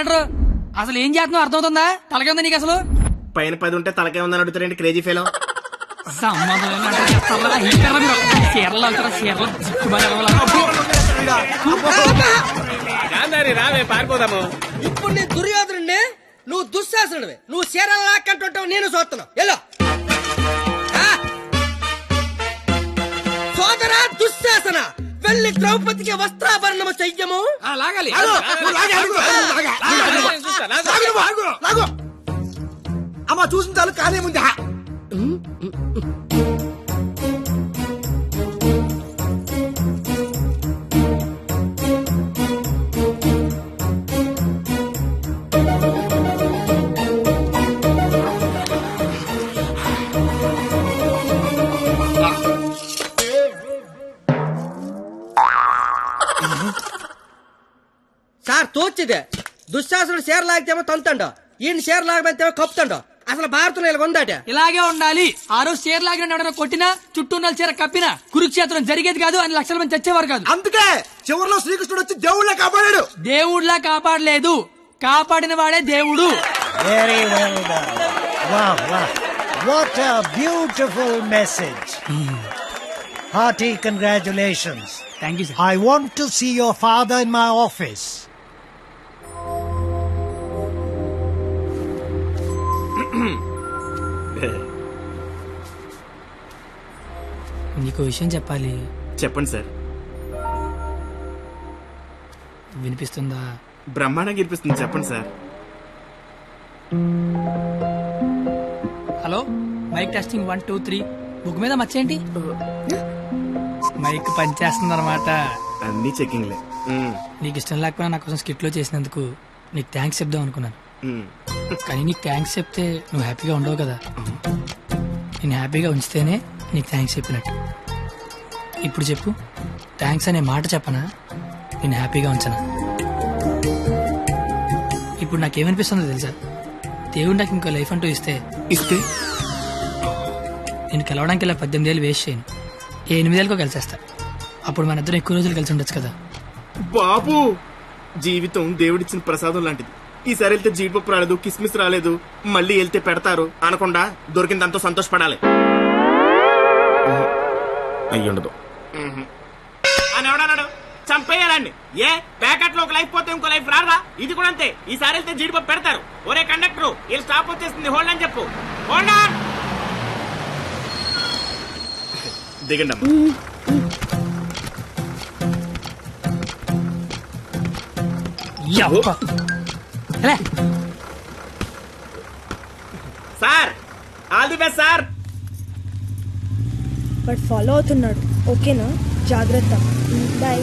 అంటారు? అసలు ఏం చేస్తున్నావు? అర్థమవుతుందా? తలకే ఉందా నీకు అసలు? పైన పది ఉంటే తలకే ఉందని అడుగుతారండి క్రేజీ ఫెలో. రావే పారిపోదాము. ఇప్పుడు నీ దుర్యోధనుడిని నువ్వు దుశ్శాసనుడివి. నువ్వు చీరలు లాక్కంటుంటావు నేను చూస్తున్నావు ఎల్లో. సోదరా దుశ్శాసన. వెళ్ళి ద్రౌపదికి వస్త్రాభరణము చెయ్యము? లాగాలి అమ్మ చూసిన చాలు కానీ ముందు తోచిదే దుశ్శాసనుడు చీర లాగితేమో తంతండ. ఈయన చీర లాగమంతేమో కప్పుతండ. అసలు భారతంలో ఇలా ఉందాట? ఇలాగే ఉండాలి. ఆ రోజు చీర లాగిన ఎవడైనా కొట్టినా చుట్టూ ఉన్న చీర కప్పినా కురుక్షేత్రం జరిగేది కాదు అని లక్షల మంది చచ్చేవారు కాదు. అందుకే చివరిలో శ్రీకృష్ణుడు వచ్చి దేవుళ్ళ కాపాడాడు. దేవుడిలా కాపాడలేదు. కాపాడిన వాడే దేవుడు. Wow, wow. What a beautiful message. Hearty congratulations. Thank you sir I want to see your father in my నీకు విషయం చెప్పాలి. చెప్పండి సార్. వినిపిస్తుందా? బ్రహ్మాండంగా ఇరిపిస్తుంది చెప్పండి sir. Hello mike testing one two three. Book మీద మర్చేయండి మైక్ పనిచేస్తుంది అనమాట అన్ని చెకింగ్లే ఉమ్, నీకు ఇష్టం లేకపోయినా నా కోసం స్కిట్లో చేసినందుకు నీకు థ్యాంక్స్ చెప్దాం అనుకున్నాను. కానీ నీకు థ్యాంక్స్ చెప్తే నువ్వు హ్యాపీగా ఉండవు కదా. నేను హ్యాపీగా ఉంచితేనే నీకు థ్యాంక్స్ చెప్పినట్టు. ఇప్పుడు చెప్పు థ్యాంక్స్ అనే మాట చెప్పనా? నేను హ్యాపీగా ఉంచనా? ఇప్పుడు నాకేమనిపిస్తుందో తెలుసా? దేవుడు నాకు ఇంకో లైఫ్ అంటూ ఇస్తే ఇస్తే? నేను కలవడానికి ఇలా పద్దెనిమిది ఏళ్ళు వేస్ట్ చేయను. ఏ ఎనిమిదేళ్ళకో కలిసేస్తా. అప్పుడు మన ఇద్దరం ఎక్కువ రోజులు కలిసి ఉండొచ్చు కదా. బాబు జీవితం దేవుడిచ్చిన ప్రసాదం లాంటిది. ఈసారి వెళ్తే జీడిపప్పు రాలేదు కిస్మిస్ రాలేదు మళ్ళీ వెళ్తే పెడతారు. అనకుండా దొరికిందంతో సంతోషపడాలి. అయ్యుండదు అని ఎవడన్నాడు చంపేయాలండి. ఏ ప్యాకెట్లో ఒక లైఫ్ పోతే ఇంకో లైఫ్ రాదా? ఇది కూడా అంతే. ఈసారి వెళ్తే జీడిపప్పు పెడతారు. ఒరే కండక్టర్ వీళ్ళు స్టాప్ వచ్చేస్తుంది హోల్డ్ అని చెప్పు. హోల్డ్ ఆన్ దిగండి అమ్మా. Sir all the best sir. But follow అవుతున్నాడు. ఓకేనా? జాగ్రత్త. బాయ్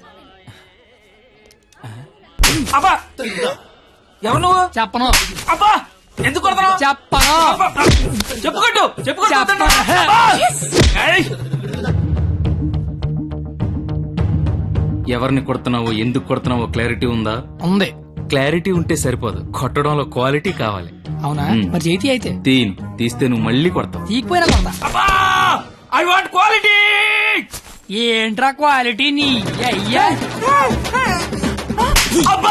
అబ్బా! ఎవరు నువ్వు? చెప్పను. అబ్బా! ఎందుకు కొడతావు? చెప్పను. చెప్పుకోట్టు చెప్పుకోట్టు ఎవరిని కొడుతున్నావో ఎందుకు కొడుతున్నావో క్లారిటీ ఉందా? ఉంది. క్లారిటీ ఉంటే సరిపోదు. కొట్టడంలో క్వాలిటీ కావాలి. అవునా. మరి చేతి అయితే. తీను. తీస్తే నువ్వు మళ్ళీ కొడతావు. తీకపోయినా కొడతా. ఐ వాంట్ క్వాలిటీ ఏంట్రా క్వాలిటీ నీ? అయ్యా. అబ్బా!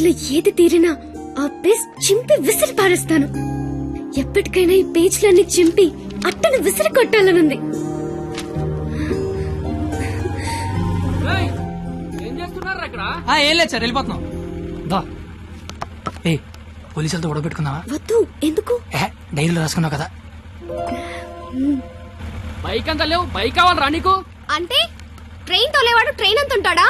వాటిలో ఏది తీరినా ఆ పేజ్ చింపి విసిరి పారేస్తాను. ఎప్పటికైనా ఈ పేజ్లన్నీ చింపి అట్టను విసిరి కొట్టాలనుంది. ఏం లేదు సార్ వెళ్ళిపోతున్నాం. దా. ఏ పోలీసులతో వద్దు ఎందుకు? ఏ డైరీలో రాసుకున్నావు కదా. బైక్ అంతా లేవు బైక్ కావాలరా నీకు? అంటే ట్రైన్ తోలేవాడు ట్రైన్ అంత ఉంటాడా?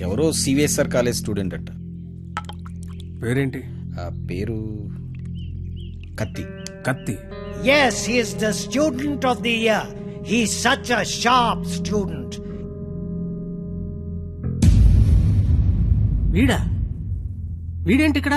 ఎవరో సివిఎస్ఆర్ కాలేజ్ స్టూడెంట్ అంట. పేరేంటి? ఆ పేరు కత్తి. కత్తి? Yes, he is the student of the year. He's such a sharp student. వీడా? వీడేంటి ఇక్కడ?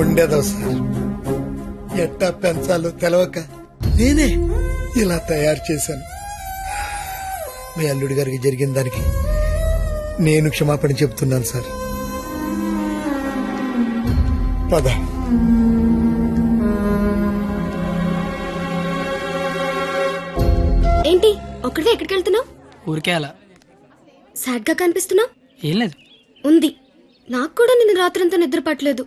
ఉండేదో సార్. ఎట్టా పెంచాలో తెలవక నేనే ఇలా తయారు చేశాను. మీ అల్లుడి గారికి జరిగిన దానికి నేను క్షమాపణ చెప్తున్నాను సార్. పద. ఏంటి ఒక్కడే ఎక్కడికి వెళ్తున్నావు? ఊరికే అలా. సాడ్గా కనిపిస్తున్నావు? ఏం లేదు. ఉంది. నాకు కూడా నిన్న రాత్రంతా నిద్ర పట్టలేదు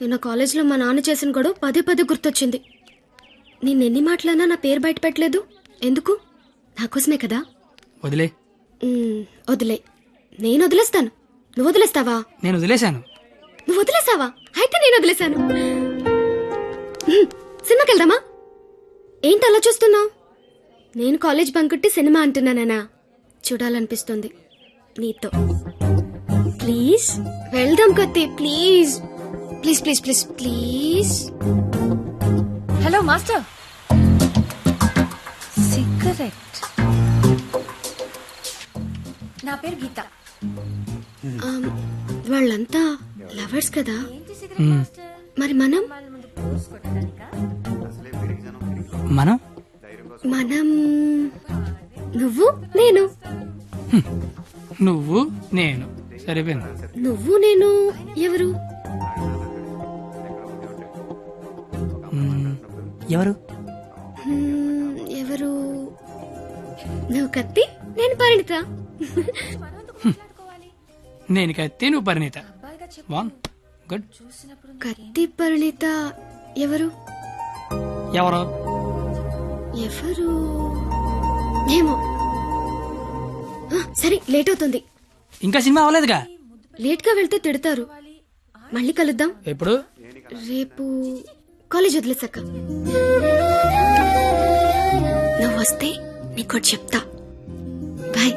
నిన్న కాలేజీలో మా నాన్న చేసిన గొడవ పదే పదే గుర్తొచ్చింది. నేను ఎన్ని మాటలన్నా నా పేరు బయట పెట్టలేదు. ఎందుకు? నా కోసమే కదా? వదిలే. వదిలే. నేను వదిలేస్తాను. నువ్వు వదిలేస్తావా? నేను వదిలేశాను. నువ్వు వదిలేసావా అయితే నేను వదిలేశాను. సినిమాకి వెళ్దామా? ఏంటి అలా చూస్తున్నావు? నేను కాలేజ్ బంకుట్టి సినిమా అంటున్నానా చూడాలనిపిస్తుంది. నీతో. ప్లీజ్. వెళ్దాం కత్తి please. Please please please please hello master cigarette నా పేరు గీత. వాళ్ళంతా లవర్స్ కదా. మరి మనం? మనం? మనం నువ్వు నేను. నువ్వు నేను. సరిపోయింది. నువ్వు నేను ఎవరు? ఎవరు? ఎవరు? నువ్వు కత్తి నేను పరిణిత. నేను కత్తి నువ్వు పరిణీత. గుడ్ కత్తి పరిణిత ఎవరు? ఎవరు? ఎవరు? ఏమో. ఆ, సరే లేట్ అవుతుంది. ఇంకా సినిమా అవ్వలేదుగా? లేట్గా వెళ్తే తిడతారు. మళ్ళీ కలుద్దాం. ఎప్పుడు? రేపు కాలేజ్ వదిలేసాక నువ్వు వస్తే నీకోటి చెప్తా. బాయ్.